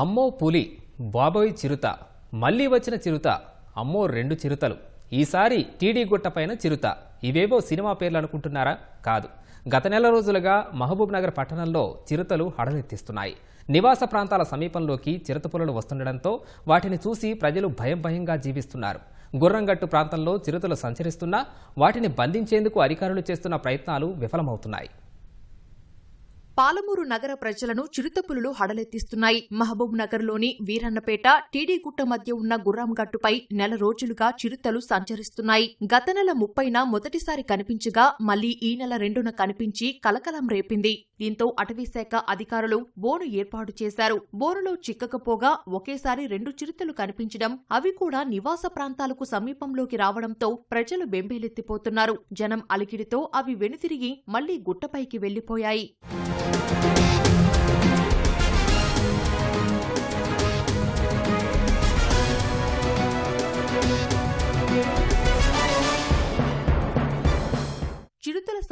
అమ్మో పులి బాబోయ్ చిరుత మళ్ళీ వచ్చిన చిరుత అమ్మో రెండు చిరుతలు. ఈసారి టీడీ గుట్టపైన చిరుత. ఇవేవో సినిమా పేర్లు అనుకుంటున్నారా కాదు. గత నెల రోజులుగా మహబూబ్ నగర్ పట్టణంలో చిరుతలు హడలెత్తిస్తున్నాయి. నివాస ప్రాంతాల సమీపంలోకి చిరుతపులులు వస్తుండటంతో వాటిని చూసి ప్రజలు భయం భయంగా జీవిస్తున్నారు. గుర్రంగట్టు ప్రాంతంలో చిరుతలు సంచరిస్తున్నా వాటిని బంధించేందుకు అధికారులు చేస్తున్న ప్రయత్నాలు విఫలమవుతున్నాయి. పాలమూరు నగర ప్రజలను చిరుతపులులు హడలెత్తిస్తున్నాయి. మహబూబ్ నగర్లోని వీరన్నపేట టీడీగుట్ట మధ్య ఉన్న గుర్రంగట్టుపై నెల రోజులుగా చిరుతలు సంచరిస్తున్నాయి. గత నెల ముప్పైన మొదటిసారి కనిపించగా మళ్ళీ ఈ నెల రెండున కనిపించి కలకలం రేపింది. దీంతో అటవీశాఖ అధికారులు బోను ఏర్పాటు చేశారు. బోనులో చిక్కకపోగా ఒకేసారి రెండు చిరుతలు కనిపించడం అవి కూడా నివాస ప్రాంతాలకు సమీపంలోకి రావడంతో ప్రజలు బెంబేలెత్తిపోతున్నారు. జనం అలికిడితో అవి వెనుతిరిగి మళ్ళీ గుట్టపైకి వెళ్ళిపోయాయి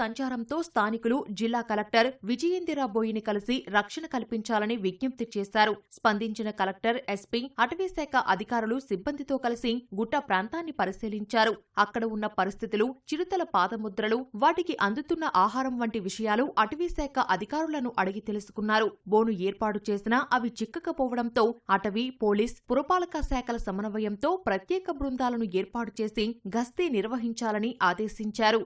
సంచారంతో స్థానికులు జిల్లా కలెక్టర్ విజయేందిరాబోయిని కలిసి రక్షణ కల్పించాలని విజ్ఞప్తి చేశారు. స్పందించిన కలెక్టర్ ఎస్పీ అటవీశాఖ అధికారులు సిబ్బందితో కలిసి గుట్ట ప్రాంతాన్ని పరిశీలించారు. అక్కడ ఉన్న పరిస్థితులు చిరుతల పాదముద్రలు వాటికి అందుతున్న ఆహారం వంటి విషయాలు అటవీశాఖ అధికారులను అడిగి తెలుసుకున్నారు. బోను ఏర్పాటు చేసినా అవి చిక్కకపోవడంతో అటవీ పోలీస్ పురపాలక శాఖల సమన్వయంతో ప్రత్యేక బృందాలను ఏర్పాటు చేసి గస్తీ నిర్వహించాలని ఆదేశించారు.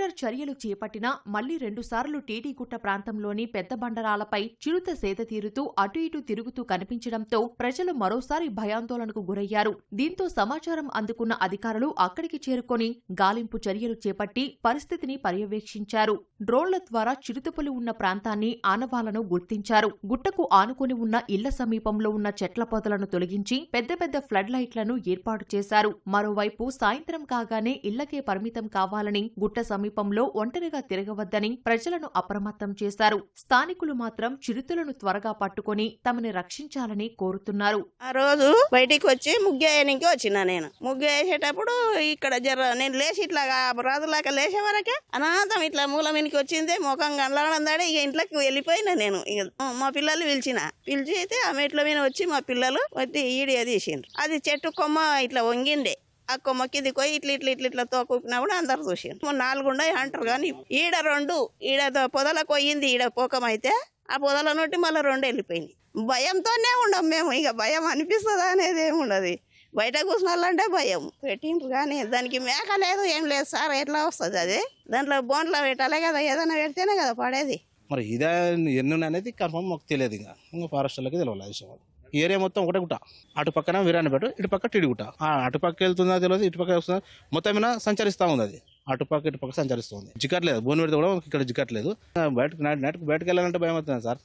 కలెక్టర్ చర్యలు చేపట్టినా మళ్ళీ రెండుసార్లు టీడీగుట్ట ప్రాంతంలోని పెద్ద బండరాలపై చిరుత సేద తీరుతూ అటు ఇటు తిరుగుతూ కనిపించడంతో ప్రజలు మరోసారి భయాందోళనకు గురయ్యారు. దీంతో సమాచారం అందుకున్న అధికారులు అక్కడికి చేరుకొని గాలింపు చర్యలు చేపట్టి పరిస్థితిని పర్యవేక్షించారు. డ్రోన్ల ద్వారా చిరుతపులు ఉన్న ప్రాంతాన్ని ఆనవాలను గుర్తించారు. గుట్టకు ఆనుకుని ఉన్న ఇళ్ళ సమీపంలో ఉన్న చెట్ల పొదలను తొలగించి పెద్ద పెద్ద ఫ్లడ్ లైట్లను ఏర్పాటు చేశారు. మరోవైపు సాయంత్రం కాగానే ఇళ్ళకే పరిమితం కావాలని గుట్ట సమీపంలో ఒంటరిగా తిరగవద్దని ప్రజలను అప్రమత్తం చేశారు. స్థానికులు మాత్రం చిరుతలను త్వరగా పట్టుకొని తమని రక్షించాలని కోరుతున్నారు. ఆ రోజు బయటికి వచ్చి ముగ్గు వేయడానికి వచ్చిన నేను. ముగ్గు వేసేటప్పుడు ఇక్కడ జర నేను లేచి ఇట్లా రాజులాక లేచే వరకే అనాథం ఇట్లా మూల మీనికి వచ్చింది ముఖం కనలాడడం ఇక ఇంట్లోకి వెళ్ళిపోయినా నేను. ఇక మా పిల్లలు పిలిచిన. పిలిచి అయితే ఆ మెట్ల మీద వచ్చి మా పిల్లలు వచ్చి ఈడియో తీసిండ్రు. అది చెట్టు కొమ్మ ఇట్లా వంగిండే ఆ కొమ్మ కింది పోయి ఇట్లా ఇట్లా ఇట్లా ఇట్లా తోకూపినా కూడా అందరు చూసిండ్రు నాలుగు ఉన్నాయి అంటారు కానీ ఈడ రెండు ఈడ పొదలకు పోయింది ఈడ పోకమైతే ఆ పొదల నుండి మళ్ళీ రెండు వెళ్ళిపోయినాయి. భయంతోనే ఉండం మేము ఇక భయం అనిపిస్తుందా అనేది ఏమి ఉండదు. బయట కూర్చున్నాళ్ళంటే భయం. పెట్టిండ్రు కానీ దానికి మేక లేదు ఏం లేదు సార్ ఎట్లా వస్తుంది అది? దాంట్లో బోన్లో పెట్టాలి కదా ఏదైనా పెడితేనే కదా పడేది. మరి ఇదే ఎన్ని అనేది కన్ఫర్మ్ మాకు తెలియదు ఇంకా. ఇంకా ఫారెస్ట్ వాళ్ళకి తెలియాలి విషయం ఏరియా మొత్తం ఒకటే గుట్ట. అటు పక్కన వీరానిపేట ఇటు పక్క టిడిగుట్ట ఆ అటు పక్క వెళ్తుందా తెలియదు ఇటు పక్క వస్తుందా మొత్తం మీద సంచరిస్తూ ఉంది అది. అటు పక్క ఇటు పక్క సంచరిస్తుంది. జిక్కట్లేదు బోన్ పెడితే కూడా ఇక్కడ జిక్కట్లేదు ఆ, బయటకు నైట్ నైట్కి బయటకు వెళ్ళాలంటే భయం అవుతుంది సార్.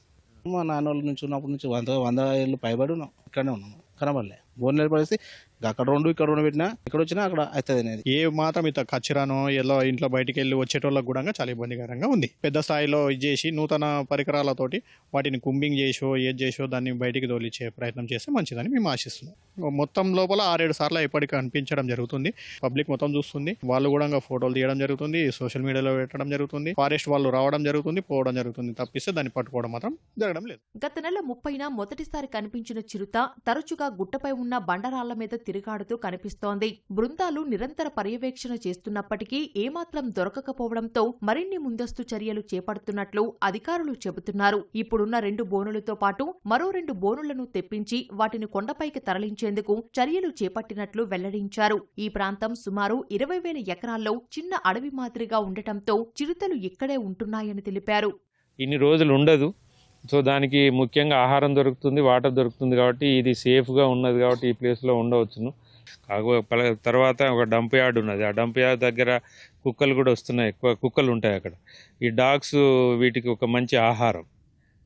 మా నాన్న వాళ్ళ నుంచి ఉన్నప్పటి నుంచి వంద వంద ఏళ్ళు పైబడి ఉన్నాం ఇక్కడనే ఉన్నాము కనబడలే. బోన్ పరిస్థితి అక్కడ రెండు ఇక్కడ రెండు పెట్టినా ఇక్కడ వచ్చినా అక్కడ అవుతుంది అనేది. ఏ మాత్రం ఇంత కచ్చిరానో ఎలా ఇంట్లో బయటికి వెళ్ళి వచ్చేటోళ్ళకి కూడా చాలా ఇబ్బందికరంగా ఉంది. పెద్ద స్థాయిలో ఇది చేసి నూతన పరికరాలతోటి వాటిని కుంబింగ్ చేసో ఏది చేసో దాన్ని బయటికి తోలిచ్చే ప్రయత్నం చేస్తే మంచిదని మేము ఆశిస్తున్నాం. మొత్తం లోపల ఆరేడు సార్లు ఇప్పటికి కనిపించడం జరుగుతుంది. పబ్లిక్ మొత్తం చూస్తుంది. వాళ్ళు కూడా ఫోటోలు తీయడం జరుగుతుంది. సోషల్ మీడియాలో పెట్టడం జరుగుతుంది. ఫారెస్ట్ వాళ్ళు రావడం జరుగుతుంది పోవడం జరుగుతుంది. తప్పిస్తే దాన్ని పట్టుకోవడం మాత్రం జరగడం లేదు. గత నెల ముప్పైన మొదటిసారి కనిపించిన చిరుత తరచుగా గుట్టపై ఉన్న బండరాళ్ళ మీద తిరుగాడుతూ కనిపిస్తోంది. బృందాలు నిరంతర పర్యవేక్షణ చేస్తున్నప్పటికీ ఏమాత్రం దొరకకపోవడంతో మరిన్ని ముందస్తు చర్యలు చేపడుతున్నట్లు అధికారులు చెబుతున్నారు. ఇప్పుడున్న రెండు బోనులతో పాటు మరో రెండు బోనులను తెప్పించి వాటిని కొండపైకి తరలించేందుకు చర్యలు చేపట్టినట్లు వెల్లడించారు. ఈ ప్రాంతం సుమారు ఇరవై వేల ఎకరాల్లో చిన్న అడవి మాదిరిగా ఉండటంతో చిరుతలు ఇక్కడే ఉంటున్నాయని తెలిపారు. ఇన్ని రోజులు ఉండదు. సో దానికి ముఖ్యంగా ఆహారం దొరుకుతుంది వాటర్ దొరుకుతుంది కాబట్టి ఇది సేఫ్గా ఉన్నది కాబట్టి ఈ ప్లేస్లో ఉండవచ్చును. కాకపోతే తర్వాత ఒక డంప్ యార్డ్ ఉన్నది. ఆ డంప్ యార్డ్ దగ్గర కుక్కలు కూడా వస్తున్నాయి. ఎక్కువ కుక్కలు ఉంటాయి అక్కడ. ఈ డాగ్స్ వీటికి ఒక మంచి ఆహారం.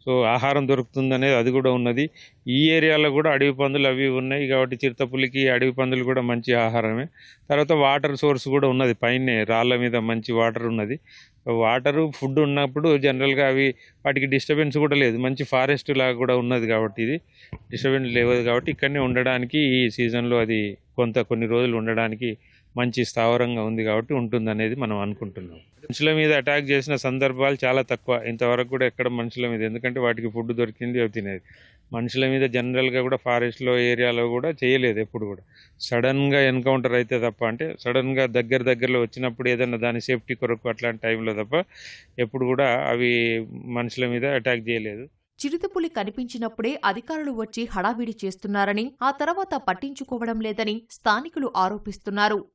సో ఆహారం దొరుకుతుంది అనేది అది కూడా ఉన్నది. ఈ ఏరియాలో కూడా అడవి పందులు అవి ఉన్నాయి కాబట్టి చిరుతపులికి అడవి పందులు కూడా మంచి ఆహారమే. తర్వాత వాటర్ సోర్స్ కూడా ఉన్నది. పైనే రాళ్ళ మీద మంచి వాటర్ ఉన్నది. వాటరు ఫుడ్ ఉన్నప్పుడు జనరల్గా అవి వాటికి డిస్టర్బెన్స్ కూడా లేదు. మంచి ఫారెస్ట్ లాగా కూడా ఉన్నది కాబట్టి ఇది. డిస్టర్బెన్స్ లేదు కాబట్టి ఇక్కడనే ఉండడానికి ఈ సీజన్లో అది కొంత కొన్ని రోజులు ఉండడానికి మంచి స్థావరంగా ఉంది కాబట్టి ఉంటుందనేది మనం అనుకుంటున్నాం. మనుషుల మీద అటాక్ చేసిన సందర్భాలు చాలా తక్కువ. ఇంతవరకు కూడా ఎక్కడ మనుషుల మీద ఎందుకంటే వాటికి ఫుడ్ దొరికింది అవి తినేది. మనుషుల మీద జనరల్గా కూడా ఫారెస్ట్లో ఏరియాలో కూడా చేయలేదు ఎప్పుడు కూడా. సడన్గా ఎన్కౌంటర్ అయితే తప్ప అంటే సడన్గా దగ్గర దగ్గరలో వచ్చినప్పుడు ఏదైనా దాని సేఫ్టీ కొరకు అట్లాంటి టైంలో తప్ప ఎప్పుడు కూడా అవి మనుషుల మీద అటాక్ చేయలేదు. చిరుతపులి కనిపించినప్పుడే అధికారులు వచ్చి హడావిడి చేస్తున్నారని ఆ తర్వాత పట్టించుకోవడం లేదని స్థానికులు ఆరోపిస్తున్నారు.